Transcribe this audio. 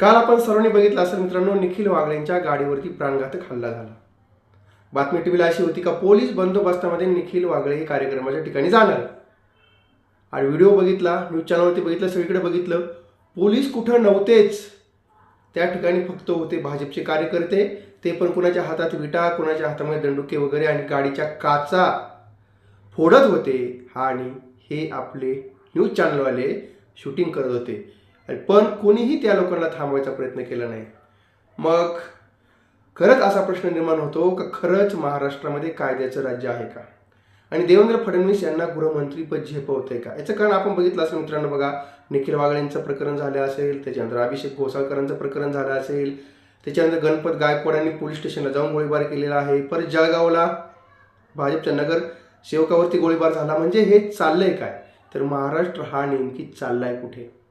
काल आपण सर्वांनी बघितलं असेल मित्रांनो निखिल वागळेंच्या गाडीवरती प्राणघातक हल्ला झाला. बातमी टीव्हीला अशी होती का पोलीस बंदोबस्तामध्ये निखिल वागळे हे कार्यक्रमाच्या ठिकाणी जाणार. आणि व्हिडिओ बघितला न्यूज चॅनलवरती बघितलं सगळीकडे बघितलं पोलीस कुठं नव्हतेच. त्या ठिकाणी फक्त होते भाजपचे कार्यकर्ते. ते पण कुणाच्या हातात विटा कुणाच्या हातामध्ये दंडुके वगैरे आणि गाडीच्या काचा फोडत होते. आणि हे आपले न्यूज चॅनलवाले शूटिंग करत होते. पण कोणीही त्या लोकांना थांबवायचा प्रयत्न केला नाही. मग खरंच असा प्रश्न निर्माण होतो का खरंच महाराष्ट्रामध्ये कायद्याचं राज्य आहे का? आणि देवेंद्र फडणवीस यांना गृहमंत्रीपद झेपवतंय का? याचं कारण आपण बघितलं असं मित्रांनो बघा निखिल वागळेंचं प्रकरण झालं असेल त्याच्यानंतर अभिषेक घोसाळकरांचं प्रकरण झालं असेल त्याच्यानंतर गणपत गायकवाडांनी पोलीस स्टेशनला जाऊन गोळीबार केलेला आहे परत जळगावला भाजपच्या नगर सेवकावरती गोळीबार झाला. म्हणजे हे चाललंय काय? तर महाराष्ट्र हा नेमकी चाललाय कुठे?